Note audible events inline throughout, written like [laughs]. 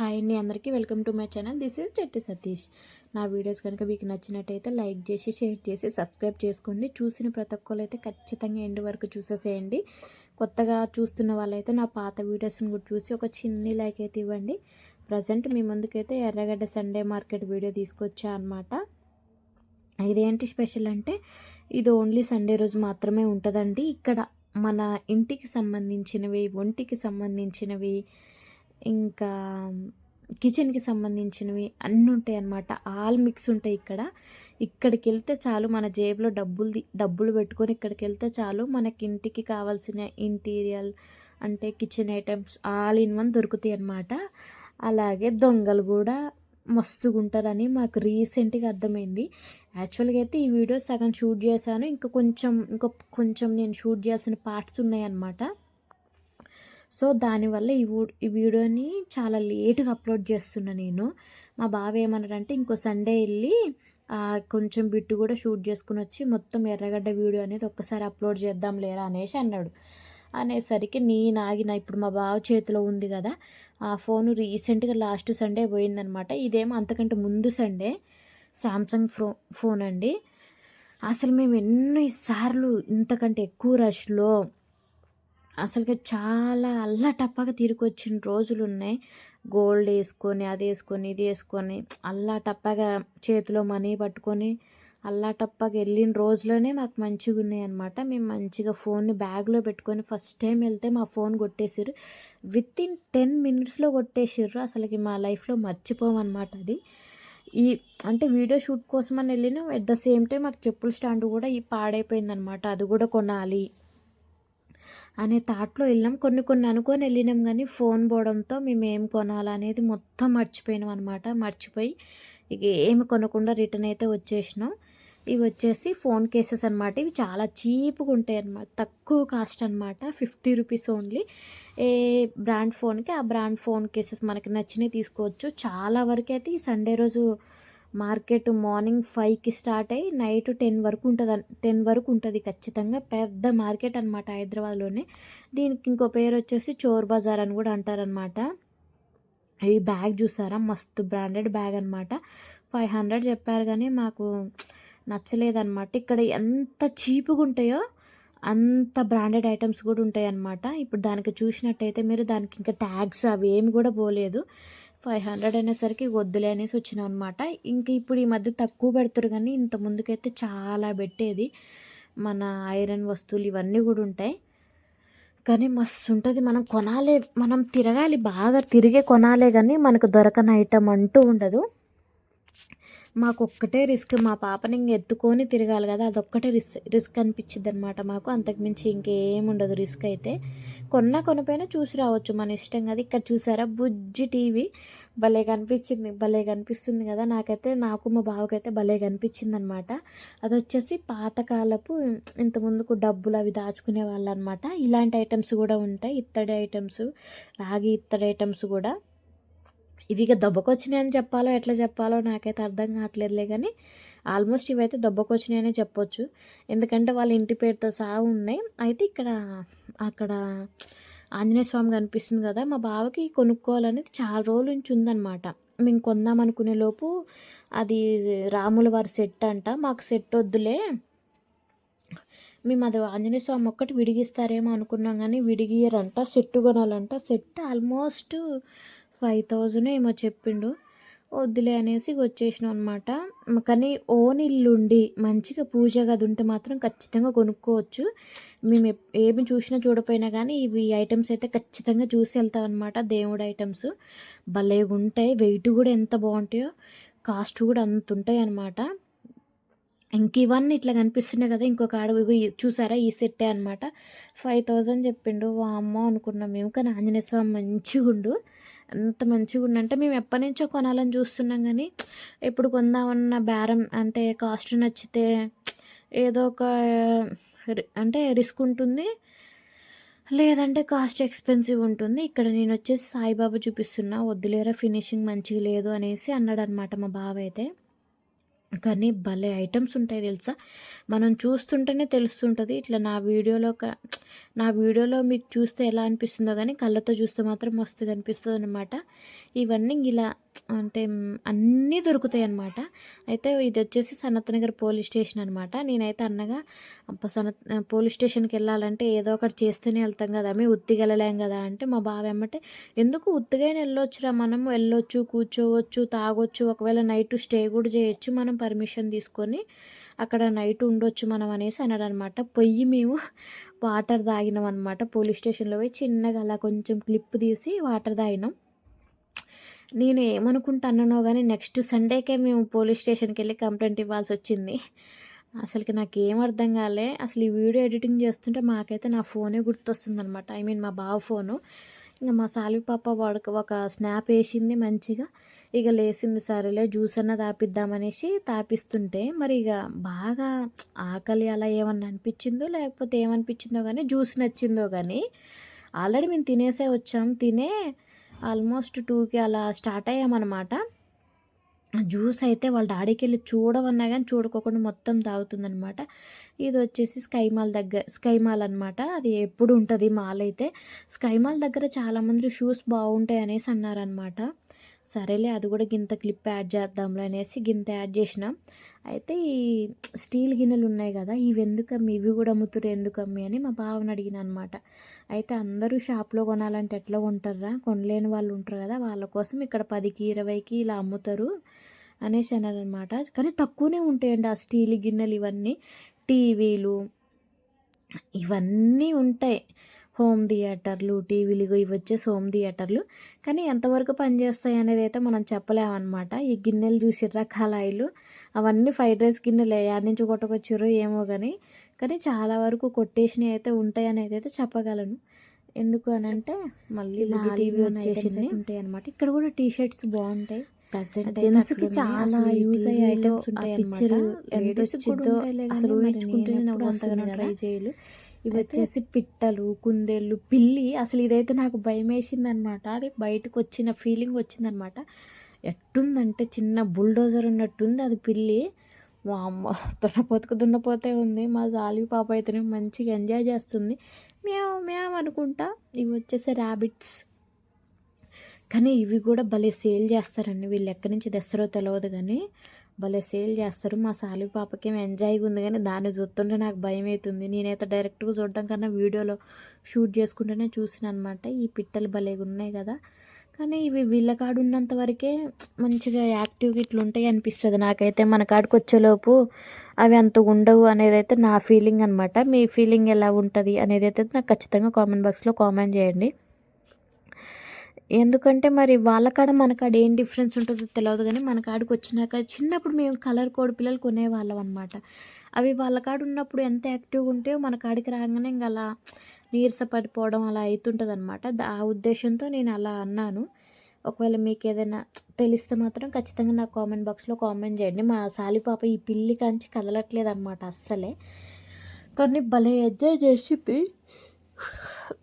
Hi అండి అందరికీ welcome to my channel. This is Chetti Satish. నా వీడియోస్ కనుక మీకు నచ్చినట్టయితే లైక్ చేసి షేర్ చేసి సబ్స్క్రైబ్ చేసుకోండి. చూసిన ప్రతి ఒక్కరు అయితే ఖచ్చితంగా ఎండ్ వరకు చూసేసేయండి. కొత్తగా చూస్తున్న వాళ్ళైతే నా పాత వీడియోస్ని కూడా చూసి ఒక చిన్ని లైక్ అయితే ఇవ్వండి. ప్రజెంట్ మీ ముందుకైతే ఎర్రగడ్డ సండే మార్కెట్ వీడియో తీసుకొచ్చా అనమాట ఇదేంటి స్పెషల్ అంటే ఇది ఓన్లీ సండే రోజు మాత్రమే ఉంటుందండి. ఇక్కడ మన ఇంటికి సంబంధించినవి ఒంటికి సంబంధించినవి ఇంకా కిచెన్కి సంబంధించినవి అన్నీ ఉంటాయి అన్నమాట. ఆల్ మిక్స్ ఉంటాయి ఇక్కడ. ఇక్కడికి వెళ్తే చాలు మన జేబులో డబ్బులు డబ్బులు పెట్టుకొని ఇక్కడికి వెళ్తే చాలు మనకి ఇంటికి కావాల్సిన ఇంటీరియల్ అంటే kitchen items all in one దొరుకుతాయి అన్నమాట. అలాగే దొంగలు కూడా మస్తుగా ఉంటారని మాకు రీసెంట్గా అర్థమైంది. యాక్చువల్గా అయితే ఈ వీడియో సగం షూట్ చేశాను. ఇంకా కొంచెం ఇంకా కొంచెం నేను షూట్ చేయాల్సిన పార్ట్స్ ఉన్నాయన్నమాట. సో దానివల్ల ఈ వూ ఈ వీడియోని చాలా లేటుగా అప్లోడ్ చేస్తున్నా నేను. మా బావ ఏమన్నాడంటే ఇంకో సండే వెళ్ళి కొంచెం బిట్టు కూడా షూట్ చేసుకుని వచ్చి మొత్తం ఎర్రగడ్డ వీడియో అనేది ఒక్కసారి అప్లోడ్ చేద్దాం లేరా అనేసి అన్నాడు. అనేసరికి నేను ఆగిన ఇప్పుడు మా బావ చేతిలో ఉంది కదా ఆ ఫోన్ రీసెంట్గా లాస్ట్ సండే పోయిందనమాట. ఇదేమో అంతకంటే ముందు సండే సామ్సంగ్ ఫో ఫోన్ అండి అసలు మేము ఎన్నిసార్లు ఇంతకంటే ఎక్కువ రష్లో అసలుకి చాలా అల్లాటప్పగా తిరిగి వచ్చిన రోజులు ఉన్నాయి గోల్డ్ వేసుకొని అది వేసుకొని ఇది వేసుకొని అల్లాటప్పగా చేతిలో మనీ పట్టుకొని అల్లాటప్పగా వెళ్ళిన రోజులోనే మాకు మంచిగా ఉన్నాయి అనమాట మేము మంచిగా ఫోన్ని బ్యాగ్లో పెట్టుకొని ఫస్ట్ టైం వెళ్తే మా ఫోన్ కొట్టేసారు విత్ ఇన్ టెన్ మినిట్స్లో కొట్టేసారు అసలుకి మా లైఫ్లో మర్చిపోమన్నమాట అది. ఈ అంటే వీడియో షూట్ కోసం అని వెళ్ళినాం. ఎట్ ద సేమ్ టైం మాకు చెప్పుల స్టాండ్ కూడా ఈ పాడైపోయిందనమాట అది కూడా కొనాలి. అనే థాట్లో వెళ్ళినాం కొన్ని కొన్ని అనుకొని వెళ్ళినాం కానీ ఫోన్ పోవడంతో మేము ఏం కొనాలనేది మొత్తం మర్చిపోయినాం అనమాట మర్చిపోయి ఇక ఏమి కొనకుండా రిటర్న్ అయితే వచ్చేసినాం. ఇవి వచ్చేసి ఫోన్ కేసెస్ అనమాట ఇవి చాలా చీప్గా ఉంటాయి అనమాట తక్కువ కాస్ట్ అనమాట ఫిఫ్టీ రూపీస్ ఓన్లీ. ఏ బ్రాండ్ ఫోన్కి ఆ బ్రాండ్ ఫోన్ కేసెస్ మనకి నచ్చినవి తీసుకోవచ్చు. చాలా వరకు అయితే ఈ సండే రోజు మార్కెట్ మార్నింగ్ ఫైవ్కి స్టార్ట్ అయ్యి నైట్ టెన్ వరకు ఉంటుంది టెన్ వరకు ఉంటుంది ఖచ్చితంగా. పెద్ద మార్కెట్ అనమాట హైదరాబాద్లోనే. దీనికి ఇంకో పేరు వచ్చేసి చోర్ బజార్ అని కూడా అంటారనమాట ఈ బ్యాగ్ చూసారా? మస్తు బ్రాండెడ్ బ్యాగ్ అనమాట ఫైవ్ హండ్రెడ్ చెప్పారు కానీ మాకు నచ్చలేదన్నమాట. ఇక్కడ ఎంత చీప్గా ఉంటాయో అంత బ్రాండెడ్ ఐటమ్స్ కూడా ఉంటాయి అన్నమాట ఇప్పుడు దానికి చూసినట్టయితే మీరు దానికి ఇంకా ట్యాగ్స్ అవి ఏమి కూడా పోలేదు. ఫైవ్ హండ్రెడ్ అనేసరికి వద్దులే అనేసి వచ్చినాం అనమాట ఇంక ఇప్పుడు ఈ మధ్య తక్కువ పెడతారు కానీ ఇంత ముందుకైతే చాలా పెట్టేది. మన ఐరన్ వస్తువులు ఇవన్నీ కూడా ఉంటాయి. కానీ మస్తు ఉంటుంది మనం కొనాలి మనం తిరగాలి బాగా తిరిగే కొనాలే కానీ మనకు దొరకని ఐటమ్ అంటూ ఉండదు. మాకు ఒక్కటే రిస్క్ మా పాపని ఇంక ఎత్తుకొని తిరగాలి కదా అదొక్కటే రిస్క్ రిస్క్ అనిపించింది అనమాట మాకు అంతకుమించి ఇంకేం ఉండదు రిస్క్ అయితే. కొన్నా కొనపోయినా చూసి రావచ్చు మన ఇష్టం కదా. ఇక్కడ చూసారా బుజ్జి టీవీ? భలే కనిపించింది భలే కనిపిస్తుంది కదా. నాకైతే నాకు మా బావకైతే భలే కనిపించింది అనమాట అది వచ్చేసి పాతకాలపు ఇంత ముందుకు డబ్బులు అవి దాచుకునే వాళ్ళు అనమాట ఇలాంటి ఐటమ్స్ కూడా ఉంటాయి ఇత్తడి ఐటమ్స్ రాగి ఇత్తడి ఐటమ్స్ కూడా. ఇవి ఇక దెబ్బకొచ్చినాయని చెప్పాలో ఎట్లా చెప్పాలో నాకైతే అర్థం కావట్లేదులే కానీ ఆల్మోస్ట్ ఇవైతే దెబ్బకొచ్చినాయనే అనే చెప్పొచ్చు. ఎందుకంటే వాళ్ళ ఇంటి పేరుతో సహా ఉన్నాయి. అయితే ఇక్కడ అక్కడ ఆంజనేయ స్వామి కనిపిస్తుంది కదా మా బావకి కొనుక్కోవాలనేది చాలా రోజుల నుంచి ఉందన్నమాట. మేము కొందాం అనుకునే లోపు అది రాముల వారి సెట్ అంట మాకు సెట్ వద్దులే. మేము అది ఆంజనేయ స్వామి ఒక్కటి విడిగిస్తారేమో అనుకున్నాం కానీ విడిగియరంట సెట్ కొనాలంట. సెట్ ఆల్మోస్ట్ ఫైవ్ థౌజండ్ ఏమో చెప్పిండు. వద్దులే అనేసి వచ్చేసినాం అనమాట కానీ ఓన్ ఇల్లుండి మంచిగా పూజ గది ఉంటే మాత్రం ఖచ్చితంగా కొనుక్కోవచ్చు. మేము ఏమి చూసినా చూడపోయినా కానీ ఇవి ఐటమ్స్ అయితే ఖచ్చితంగా చూసి వెళ్తాం అనమాట దేవుడు ఐటమ్స్. భలేగా ఉంటాయి. వెయిట్ కూడా ఎంత బాగుంటాయో కాస్ట్ కూడా అంత ఉంటాయి అనమాట ఇంక ఇవన్నీ ఇట్లా కనిపిస్తున్నాయి కదా ఇంకొక అడుగు చూసారా ఈ సెట్టే అనమాట ఫైవ్ థౌజండ్ చెప్పిండు. వామ్మో అనుకున్నాం మేము కానీ ఆంజనేయ స్వామి మంచిగా అంత మంచిగా ఉందంటే మేము ఎప్పటి నుంచో కొనాలని చూస్తున్నాం కానీ ఇప్పుడు కొందామన్న బేరం అంటే కాస్ట్ నచ్చితే ఏదో ఒక రి- అంటే రిస్క్ ఉంటుంది. లేదంటే కాస్ట్ ఎక్స్పెన్సివ్ ఉంటుంది. ఇక్కడ నేను వచ్చేసి సాయిబాబా చూపిస్తున్నా. వద్దులేరా ఫినిషింగ్ మంచిగా లేదు అనేసి అన్నాడు అనమాట మా బావ అయితే కానీ భలే ఐటమ్స్ ఉంటాయి తెలుసా? మనం చూస్తుంటేనే తెలుస్తుంటుంది. ఇట్లా నా వీడియోలో క- నా వీడియోలో మీకు చూస్తే ఎలా అనిపిస్తుందో కానీ కళ్ళతో చూస్తే మాత్రం మస్తుగా అనిపిస్తుంది అనమాట ఇవన్నీ ఇలా అంటే అన్నీ దొరుకుతాయి అనమాట అయితే ఇది వచ్చేసి సనత్ నగర్ పోలీస్ స్టేషన్ అనమాట నేనైతే అన్నగా అబ్బా సనత్ పోలీస్ స్టేషన్కి వెళ్ళాలంటే ఏదో ఒకటి చేస్తేనే వెళ్తాం కదా మేము ఉత్తిగా వెళ్ళలేం కదా అంటే మా బావ ఏమంటే ఎందుకు ఉత్తిగైన వెళ్ళొచ్చురా మనం వెళ్ళొచ్చు కూర్చోవచ్చు తాగొచ్చు ఒకవేళ నైట్ స్టే కూడా చేయొచ్చు మనం పర్మిషన్ తీసుకొని అక్కడ నైట్ ఉండొచ్చు మనం అనేసి అన్నాడు అనమాట పొయ్యి మేము వాటర్ తాగినాం అనమాట పోలీస్ స్టేషన్లో పోయి చిన్నగా అలా కొంచెం క్లిప్ తీసి వాటర్ తాగినాం. నేను ఏమనుకుంటున్నానో కానీ నెక్స్ట్ సండేకే మేము పోలీస్ స్టేషన్కి వెళ్ళి కంప్లైంట్ ఇవ్వాల్సి వచ్చింది అసలుకి నాకు ఏం అర్థం కాలే. అసలు ఈ వీడియో ఎడిటింగ్ చేస్తుంటే మాకైతే నా ఫోనే గుర్తొస్తుంది అనమాట ఐ మీన్ మా బావ ఫోను ఇంకా మా సాలి పాప వాడికి ఒక స్నాప్ వేసింది మంచిగా. ఇక లేచింది సరేలే జ్యూస్ అన్న తాపిద్దామనేసి తాపిస్తుంటే మరి ఇక బాగా ఆకలి అలా ఏమన్నా అనిపించిందో లేకపోతే ఏమనిపించిందో కానీ జ్యూస్ నచ్చిందో కానీ ఆల్రెడీ మేము తినేసే వచ్చాం. తినే ఆల్మోస్ట్ టూకి అలా స్టార్ట్ అయ్యామన్నమాట. జ్యూస్ అయితే వాళ్ళ డాడీకి వెళ్ళి చూడవన్నా కానీ చూడకోకుండా మొత్తం తాగుతుందనమాట ఇది వచ్చేసి స్కైమాల్ దగ్గర స్కై మాల్ అనమాట అది ఎప్పుడు ఉంటుంది మాల్ అయితే. స్కై మాల్ దగ్గర చాలామంది షూస్ బాగుంటాయి అనేసి అన్నారనమాట సరేలే అది కూడా గింత క్లిప్ యాడ్ చేద్దాంలే అనేసి గింత యాడ్ చేసినాం. అయితే ఈ స్టీల్ గిన్నెలు ఉన్నాయి కదా ఇవి ఎందుకమ్మి? ఇవి కూడా అమ్ముతురు ఎందుకమ్మి అని మా బావని అడిగిన అనమాట అయితే అందరూ షాప్లో కొనాలంటే ఎట్లా కొంటారా కొనలేని వాళ్ళు ఉంటారు కదా వాళ్ళ కోసం ఇక్కడ పదికి ఇరవైకి ఇలా అమ్ముతారు అనేసి అన్నారనమాట. కానీ తక్కువనే ఉంటాయండి ఆ స్టీల్ గిన్నెలు ఇవన్నీ. టీవీలు ఇవన్నీ ఉంటాయి. హోమ్ థియేటర్లు టీవీలు ఇవి వచ్చేసి హోమ్ థియేటర్లు. కానీ ఎంతవరకు పనిచేస్తాయి అనేది అయితే మనం చెప్పలేమన్నమాట. ఈ గిన్నెలు చూసిర్రా కళాయిలు. అవన్నీ ఫ్రైడ్ రైస్ గిన్నెలు. యాడ్ నుంచి కొట్టుకొచ్చారో ఏమో కానీ కానీ చాలా వరకు కొట్టేసినవి అయితే ఉంటాయి అనేది అయితే చెప్పగలను. ఎందుకు అని అంటే మళ్ళీ టీవీ వచ్చేసింది ఉంటాయి అనమాట ఇక్కడ కూడా టీ షర్ట్స్ బాగుంటాయి ప్రజెంట్ జెంట్స్కి చాలా యూజ్ అయ్యే ఐటమ్స్ ఉంటాయి పిక్చర్ ఎంత వచ్చిందో అసలు ఊహించుకుంటేనే నవ్వు అంతగానో ట్రై చేయలు ఇవి వచ్చేసి పిట్టలు కుందేళ్ళు పిల్లి. అసలు ఇదైతే నాకు భయం వేసింది అనమాట అది బయటకు వచ్చిన ఫీలింగ్ వచ్చిందనమాట. ఎట్టుందంటే చిన్న బుల్డోజర్ ఉన్నట్టుంది అది పిల్లి. వామ్మ దున్నపోతుకు దున్నపోతే ఉంది. మా జాలి పాప అయితేనే మంచిగా ఎంజాయ్ చేస్తుంది. మేము మేము అనుకుంటా. ఇవి వచ్చేసి ర్యాబిట్స్. కానీ ఇవి కూడా భలే సేల్ చేస్తారండి. వీళ్ళు ఎక్కడి నుంచి తెస్తారో తెలియదు కానీ. భలే సేల్ చేస్తారు. మా సాలి పాపకేం ఏం ఎంజాయ్గా ఉంది కానీ దాన్ని చూస్తుంటే నాకు భయం అవుతుంది నేనైతే డైరెక్ట్గా చూడడం కన్నా వీడియోలో షూట్ చేసుకుంటేనే చూసిన అనమాట ఈ పిట్టలు భలేగా ఉన్నాయి కదా. కానీ ఇవి వీళ్ళ కాడ ఉన్నంత వరకే మంచిగా యాక్టివ్గా ఇట్లా ఉంటాయి అనిపిస్తుంది నాకైతే. మన కాడికి వచ్చేలోపు అవి అంత ఉండవు అనేది అయితే నా ఫీలింగ్ అనమాట మీ ఫీలింగ్ ఎలా ఉంటుంది అనేది అయితే నాకు ఖచ్చితంగా కామెంట్ బాక్స్లో కామెంట్ చేయండి. ఎందుకంటే మరి వాళ్ళ కాడ ఏం డిఫరెన్స్ ఉంటుందో తెలియదు కానీ మన కాడికి వచ్చినాక చిన్నప్పుడు మేము కలర్ కోడి పిల్లలు కొనేవాళ్ళం అనమాట అవి వాళ్ళ కాడ ఉన్నప్పుడు ఎంత యాక్టివ్గా ఉంటే మన కాడికి రాగానే ఇంకా అలా నీరస పడిపోవడం అలా అవుతుంటుంది అనమాట ఆ ఉద్దేశంతో నేను అలా అన్నాను. ఒకవేళ మీకు ఏదైనా తెలిస్తే మాత్రం ఖచ్చితంగా నా కామెంట్ బాక్స్లో కామెంట్ చేయండి. మా సాలి పాప ఈ పిల్లి కాంచి కదలట్లేదు అనమాట అస్సలే. కొన్ని భలే ఎంజాయ్ చేసింది.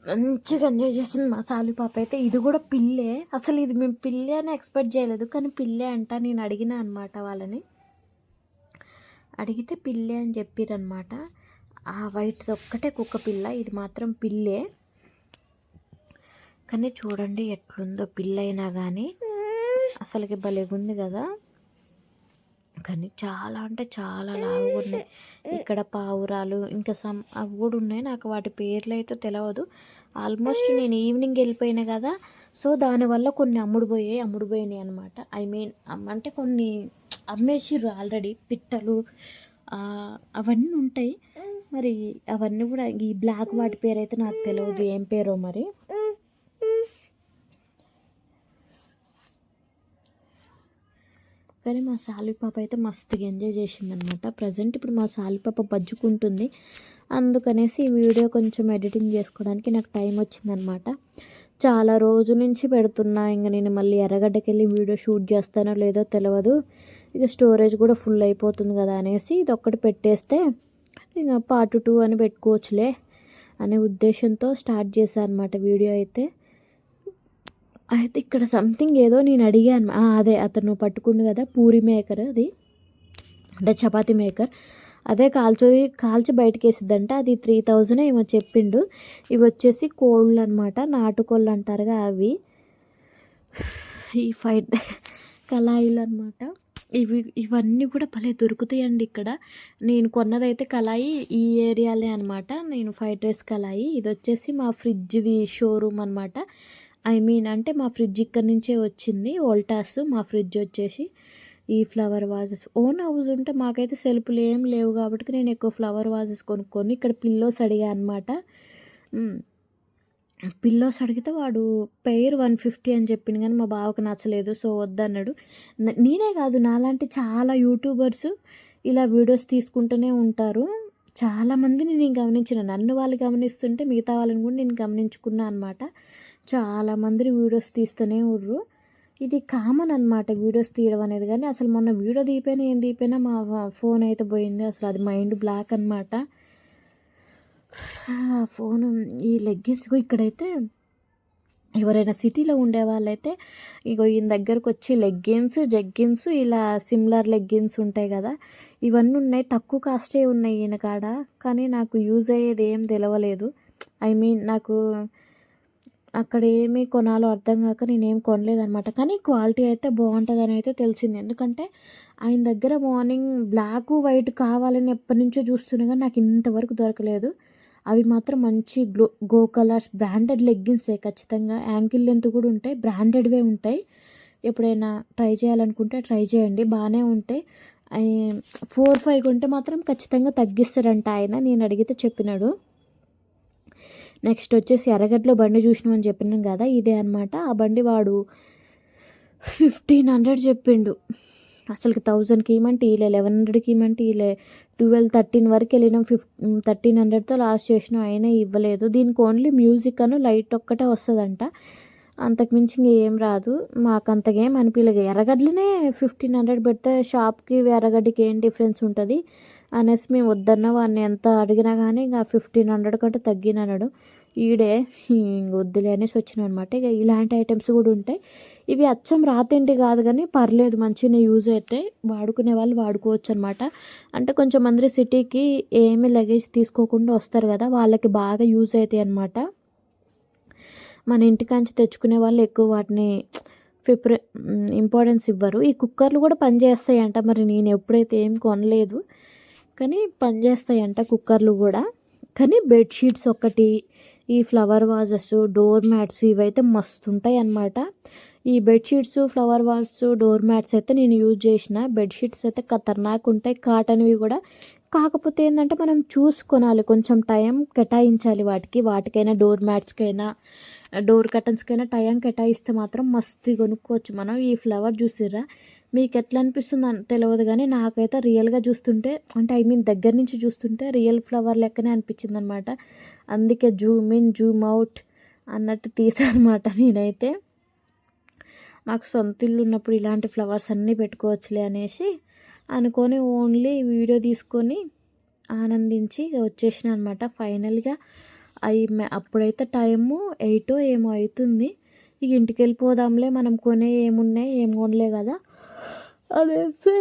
మంచిగా ఎంజాయ్ చేసింది మా సాలు పాప. అయితే ఇది కూడా పిల్లే. అసలు ఇది మేము పిల్లే అని ఎక్స్పెక్ట్ చేయలేదు. కానీ పిల్లే అంట నేను అడిగిన అనమాట వాళ్ళని. అడిగితే పిల్లే అని చెప్పారనమాట ఆ వైట్ ఒక్కటే కుక్క పిల్ల. ఇది మాత్రం పిల్లే. కానీ చూడండి ఎట్లుందో పిల్ల అయినా కానీ అసలుకి భలేగుంది కదా. కానీ చాలా అంటే చాలా లావుగా ఉన్నాయి ఇక్కడ పావురాలు ఇంకా సమ్ అవి కూడా ఉన్నాయి. నాకు వాటి పేర్లు అయితే తెలియదు ఆల్మోస్ట్ నేను ఈవినింగ్ వెళ్ళిపోయినా కదా సో దానివల్ల కొన్ని అమ్ముడుపోయాయి అమ్ముడుపోయినాయి అనమాట ఐ మీన్ అంటే కొన్ని అమ్మేసిర్రు ఆల్రెడీ పిట్టలు అవన్నీ ఉంటాయి. మరి అవన్నీ కూడా ఈ బ్లాక్ వాటి పేరు అయితే నాకు తెలియదు ఏం పేరో మరి? కానీ మా సాలి పాప అయితే మస్తుగా ఎంజాయ్ చేసిందనమాట. ప్రజెంట్ ఇప్పుడు మా సాలి పాప బజ్జుకుంటుంది. అందుకనేసి ఈ వీడియో కొంచెం ఎడిటింగ్ చేసుకోవడానికి నాకు టైం వచ్చిందనమాట. చాలా రోజు నుంచి పెడుతున్నా ఇంకా నేను మళ్ళీ ఎర్రగడ్డకి వెళ్ళి వీడియో షూట్ చేస్తానో లేదో తెలియదు ఇక స్టోరేజ్ కూడా ఫుల్ అయిపోతుంది కదా అనేసి ఇది ఒక్కటి పెట్టేస్తే ఇంకా పార్ట్ టూ అని పెట్టుకోవచ్చులే అనే ఉద్దేశంతో స్టార్ట్ చేశాను అనమాట వీడియో అయితే. అయితే ఇక్కడ సంథింగ్ ఏదో నేను అడిగాను. అదే అతను పట్టుకుండు కదా పూరి మేకర్ అది. అంటే చపాతి మేకర్ అదే కాల్చి కాల్చి బయటకు వేసిద్దంట అది త్రీ థౌజండ్ ఏమో చెప్పిండు. ఇవి వచ్చేసి కోళ్ళు అనమాట నాటుకోళ్ళు అంటారుగా అవి. ఈ ఫైట్ [laughs] కళాయిలు అనమాట ఇవి ఇవన్నీ కూడా భలే దొరుకుతాయండి ఇక్కడ. నేను కొన్నదైతే కళాయి ఈ ఏరియాలే అనమాట. నేను ఫ్రైడ్ రైస్ కళాయి. ఇది వచ్చేసి మా ఫ్రిడ్జ్ది షోరూమ్ అనమాట. ఐ మీన్ అంటే మా ఫ్రిడ్జ్ ఇక్కడ నుంచే వచ్చింది. ఓల్టాస్ మా ఫ్రిడ్జ్ వచ్చేసి ఈ ఫ్లవర్ వాజెస్. ఓన్ హౌస్ ఉంటే మాకైతే సెల్ఫ్లు ఏం లేవు కాబట్టి నేను ఎక్కువ ఫ్లవర్ వాజెస్ కొనుక్కొని ఇక్కడ పిల్లోస్ అడిగా అనమాట పిల్లోస్ అడిగితే వాడు పెయిర్ వన్ ఫిఫ్టీ అని చెప్పింది కానీ మా బావకు నచ్చలేదు సో వద్దన్నాడు. నేనే కాదు నాలాంటి చాలా యూట్యూబర్స్ ఇలా వీడియోస్ తీసుకుంటూనే ఉంటారు. చాలామందిని నేను గమనించిన. నన్ను వాళ్ళు గమనిస్తుంటే మిగతా వాళ్ళని కూడా నేను గమనించుకున్నా అనమాట చాలామంది వీడియోస్ తీస్తూనే ఉర్రు. ఇది కామన్ అనమాట వీడియోస్ తీయడం అనేది. కానీ అసలు మొన్న వీడియో తీపోయినా ఏం దీపైనా మా ఫోన్ అయితే పోయింది. అసలు అది మైండ్ బ్లాక్ అనమాట ఫోన్ ఈ లెగ్గిన్స్ ఇక్కడైతే ఎవరైనా సిటీలో ఉండే వాళ్ళైతే ఇగో ఈయన దగ్గరకు వచ్చి లెగ్గిన్స్ జగ్గిన్స్ ఇలా సిమిలర్ లెగ్గిన్స్ ఉంటాయి కదా ఇవన్నీ ఉన్నాయి. తక్కువ కాస్టే ఉన్నాయి ఈయన కాడ. కానీ నాకు యూజ్ అయ్యేది ఏం తెలవలేదు. ఐ మీన్ నాకు అక్కడ ఏమి కొనాలో అర్థం కాక నేనేం కొనలేదనమాట కానీ క్వాలిటీ అయితే బాగుంటుందని అయితే తెలిసింది. ఎందుకంటే ఆయన దగ్గర మార్నింగ్ బ్లాక్ వైట్ కావాలని ఎప్పటి నుంచో చూస్తున్నా కానీ నాకు ఇంతవరకు దొరకలేదు. అవి మాత్రం మంచి గ్లో గో కలర్స్ బ్రాండెడ్ లెగ్గిన్సే ఖచ్చితంగా. యాంకిల్ లెంత్ కూడా ఉంటాయి బ్రాండెడ్వే ఉంటాయి. ఎప్పుడైనా ట్రై చేయాలనుకుంటే ట్రై చేయండి బాగానే ఉంటాయి. ఫోర్ ఫైవ్ కొంటే మాత్రం ఖచ్చితంగా తగ్గిస్తారంట ఆయన. నేను అడిగితే చెప్పినాడు. నెక్స్ట్ వచ్చేసి ఎర్రగడ్డలో బండి చూసినామని చెప్పినాం కదా ఇదే అనమాట ఆ బండి వాడు ఫిఫ్టీన్ హండ్రెడ్ చెప్పిండు. అసలుకి థౌజండ్కి ఇవ్వమంటే ఇలే లెవెన్ హండ్రెడ్కి ఇవ్వమంటే ఇలే ట్వెల్వ్ థర్టీన్ వరకు వెళ్ళినాం ఫిఫ్ థర్టీన్ హండ్రెడ్తో లాస్ట్ చేసినాం అయినా ఇవ్వలేదు. దీనికి ఓన్లీ మ్యూజిక్ అను లైట్ ఒక్కటే వస్తుందంట. అంతకుమించి ఇంక ఏం రాదు. మాకు అంతకేం అనిపించలేదు ఎర్రగడ్డలనే ఫిఫ్టీన్ హండ్రెడ్ పెడితే షాప్కి ఎర్రగడ్డకి ఏం డిఫరెన్స్ ఉంటుంది? అనేసి మేము వద్దన్న. వాడిని ఎంత అడిగినా కానీ ఇంకా ఫిఫ్టీన్ హండ్రెడ్ కంటే తగ్గినన్నాడు ఈడే వద్దులే అనేసి వచ్చిన అనమాట ఇక ఇలాంటి ఐటమ్స్ కూడా ఉంటాయి. ఇవి అచ్చం రాతింటి కాదు కానీ పర్లేదు మంచిగా యూజ్ అయితే వాడుకునే వాళ్ళు వాడుకోవచ్చు అనమాట అంటే కొంచెం మంది సిటీకి ఏమి లగేజ్ తీసుకోకుండా వస్తారు కదా వాళ్ళకి బాగా యూజ్ అవుతాయి అనమాట మన ఇంటికాంచి తెచ్చుకునే వాళ్ళు ఎక్కువ వాటిని ప్రిపరే ఇంపార్టెన్స్ ఇవ్వరు. ఈ కుక్కర్లు కూడా పనిచేస్తాయంట మరి నేను ఎప్పుడైతే ఏం కొనలేదు కానీ పనిచేస్తాయంట కుక్కర్లు కూడా. కానీ బెడ్షీట్స్ ఒకటి ఈ ఫ్లవర్ వాజెస్ డోర్ మ్యాట్స్ ఇవైతే మస్తు ఉంటాయి అన్నమాట ఈ bedsheets flower walls door mats అయితే నేను యూజ్ చేసిన. బెడ్షీట్స్ అయితే ఖతర్నాక్ ఉంటాయి కాటన్వి కూడా. కాకపోతే ఏంటంటే మనం చూసుకొనాలి కొంచెం టైం కేటాయించాలి వాటికి. వాటికైనా డోర్ మ్యాట్స్కైనా డోర్ కర్టన్స్కైనా టైం కేటాయిస్తే మాత్రం మస్తు కొనుక్కోవచ్చు మనం. ఈ ఫ్లవర్ చూసిర్రా? మీకు ఎట్లా అనిపిస్తుంది అని తెలియదు కానీ నాకైతే రియల్గా చూస్తుంటే అంటే ఐ మీన్ దగ్గర నుంచి చూస్తుంటే రియల్ ఫ్లవర్ లెక్కనే అనిపించింది అనమాట అందుకే జూమ్ ఇన్ జూమ్ అవుట్ అన్నట్టు తీసాను అనమాట నేనైతే. మాకు సొంత ఇల్లు ఉన్నప్పుడు ఇలాంటి ఫ్లవర్స్ అన్నీ పెట్టుకోవచ్చులే అనేసి అనుకొని ఓన్లీ వీడియో తీసుకొని ఆనందించి వచ్చేసిన అనమాట ఫైనల్గా అవి అప్పుడైతే టైము ఎయిటో ఏమో అవుతుంది ఇక ఇంటికి వెళ్ళిపోదాంలే మనం కొనే ఏమున్నాయి ఏం కొనలే కదా అనేసి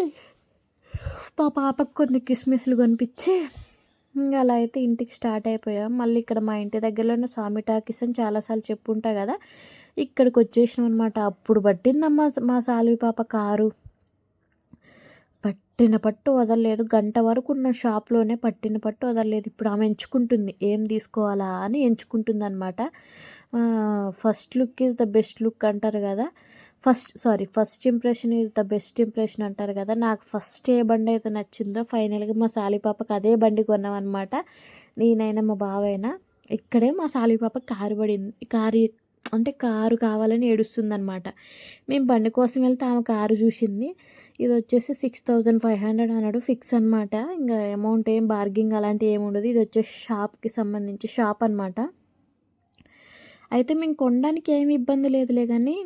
మా పాపకు కొన్ని కిస్మిస్లు కనిపించి ఇంకా అలా అయితే ఇంటికి స్టార్ట్ అయిపోయాం. మళ్ళీ ఇక్కడ మా ఇంటి దగ్గరలోనే స్వామి టాకీస్ అని చాలాసార్లు చెప్పుంటా కదా ఇక్కడికి వచ్చేసినాం అనమాట అప్పుడు పట్టిందమ్మా మా సాల్వి పాప కారు. పట్టిన పట్టు వదలలేదు. గంట వరకు ఉన్న షాప్లోనే పట్టిన పట్టు వదలలేదు. ఇప్పుడు ఆమె ఎంచుకుంటుంది. ఏం తీసుకోవాలా అని ఎంచుకుంటుంది అనమాట first look is the best look అంటారు కదా. First sorry first impression is the best impression అంటారు కదా. నాకు ఫస్ట్ ఏ బండి అయితే నచ్చిందో ఫైనల్గా మా సాలిపాపకి అదే బండి కొన్నామన్నమాట. నేనైనా మా బావైనా ఇక్కడే మా సాలిపాప కారు పడింది. కారు అంటే కారు కావాలని ఏడుస్తుందనమాట మేము బండి కోసం వెళ్తే ఆమె కారు చూసింది. ఇది వచ్చేసి సిక్స్ థౌజండ్ ఫైవ్ హండ్రెడ్ అన్నాడు ఫిక్స్ అనమాట ఇంకా అమౌంట్ ఏం బార్గింగ్ అలాంటివి ఏమి ఉండదు ఇది వచ్చేసి షాప్కి సంబంధించి షాప్ అనమాట అయితే మేము కొనడానికి ఏమి ఇబ్బంది లేదులే కానీ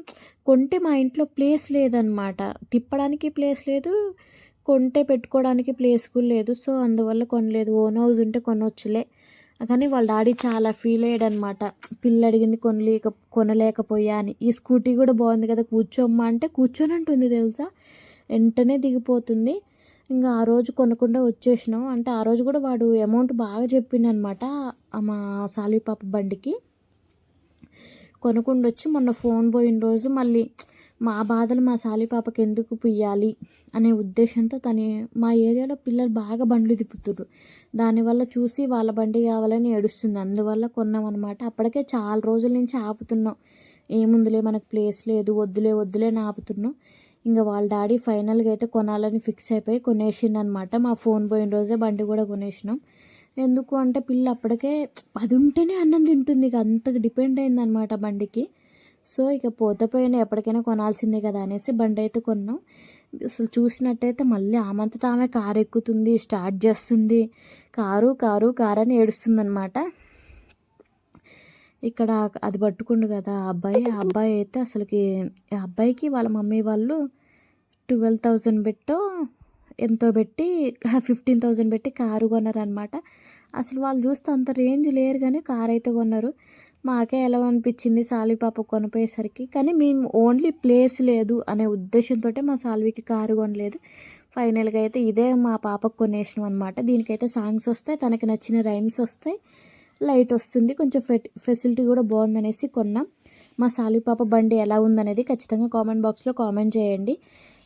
కొంటే మా ఇంట్లో ప్లేస్ లేదనమాట. తిప్పడానికి ప్లేస్ లేదు కొంటే పెట్టుకోవడానికి ప్లేస్ కూడా లేదు. సో అందువల్ల కొనలేదు. ఓన్ హౌస్ ఉంటే కొనవచ్చులే కానీ వాళ్ళ డాడీ చాలా ఫీల్ అయ్యాడనమాట. పిల్ల అడిగింది కొనలేక కొనలేకపోయా అని. ఈ స్కూటీ కూడా బాగుంది కదా కూర్చోమ్మా అంటే కూర్చొని అంటుంది తెలుసా? వెంటనే దిగిపోతుంది. ఇంకా ఆ రోజు కొనకుండా వచ్చేసినాం. అంటే ఆ రోజు కూడా వాడు అమౌంట్ బాగా చెప్పిండనమాట మా సాలి పాప బండికి. కొనుక్కుండొచ్చి. మొన్న ఫోన్ పోయిన రోజు మళ్ళీ మా బాధలు మా సాలిపాపకి ఎందుకు పుయ్యాలి అనే ఉద్దేశంతో తను మా ఏరియాలో పిల్లలు బాగా బండ్లు తిప్పుతుర్రు. దానివల్ల చూసి వాళ్ళ బండి కావాలని ఏడుస్తుంది. అందువల్ల కొన్నాం అనమాట అప్పటికే చాలా రోజుల నుంచి ఆపుతున్నాం. ఏముందిలే మనకు ప్లేస్ లేదు వద్దులే వద్దులే అని ఆపుతున్నాం. ఇంకా వాళ్ళ డాడీ ఫైనల్గా అయితే కొనాలని ఫిక్స్ అయిపోయి కొనేసిండనమాట మా ఫోన్ పోయిన రోజే బండి కూడా కొనేసినాం. ఎందుకు అంటే పిల్ల అప్పటికే అది ఉంటేనే అన్నం తింటుంది ఇక అంత డిపెండ్ అయిందనమాట బండికి. సో ఇక పోతపోయిన ఎప్పటికైనా కొనాల్సిందే కదా అనేసి బండి అయితే కొన్నాం. అసలు చూసినట్టయితే మళ్ళీ ఆమంతటా ఆమె కారు ఎక్కుతుంది స్టార్ట్ చేస్తుంది. కారు కారు కారు అని ఏడుస్తుంది అనమాట ఇక్కడ అది పట్టుకుండు కదా ఆ అబ్బాయి. ఆ అబ్బాయి అయితే అసలుకి ఆ అబ్బాయికి వాళ్ళ మమ్మీ వాళ్ళు ట్వెల్వ్ థౌజండ్ పెట్టో ఎంతో పెట్టి ఫిఫ్టీన్ థౌజండ్ పెట్టి కారు కొన్నారనమాట అసలు వాళ్ళు చూస్తే అంత రేంజ్ లేరు కానీ కారు అయితే కొన్నారు. మాకే ఎలా అనిపించింది సాల్వి పాప కొనిపోయేసరికి. కానీ మేము ఓన్లీ ప్లేస్ లేదు అనే ఉద్దేశంతో మా సాల్వికి కారు కొనలేదు. ఫైనల్గా అయితే ఇదే మా పాపకు కొనేసినాం అనమాట దీనికైతే సాంగ్స్ వస్తాయి తనకి నచ్చిన రైమ్స్ వస్తాయి లైట్ వస్తుంది కొంచెం ఫె ఫెసిలిటీ కూడా బాగుందనేసి కొన్నాం. మా సాలి పాప బండి ఎలా ఉందనేది ఖచ్చితంగా కామెంట్ బాక్స్లో కామెంట్ చేయండి.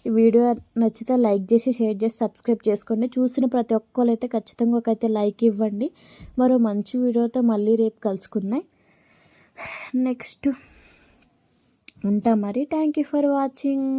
ఈ వీడియో నచ్చితే లైక్ చేసి షేర్ చేసి సబ్స్క్రైబ్ చేసుకోండి. చూసిన ప్రతి ఒక్కరు అయితే ఖచ్చితంగా ఒకైతే లైక్ ఇవ్వండి. మరో మంచి వీడియోతో మళ్ళీ రేపు కలుసుకుందాం. [sighs] నెక్స్ట్ ఉంటా మరి. Thank you for watching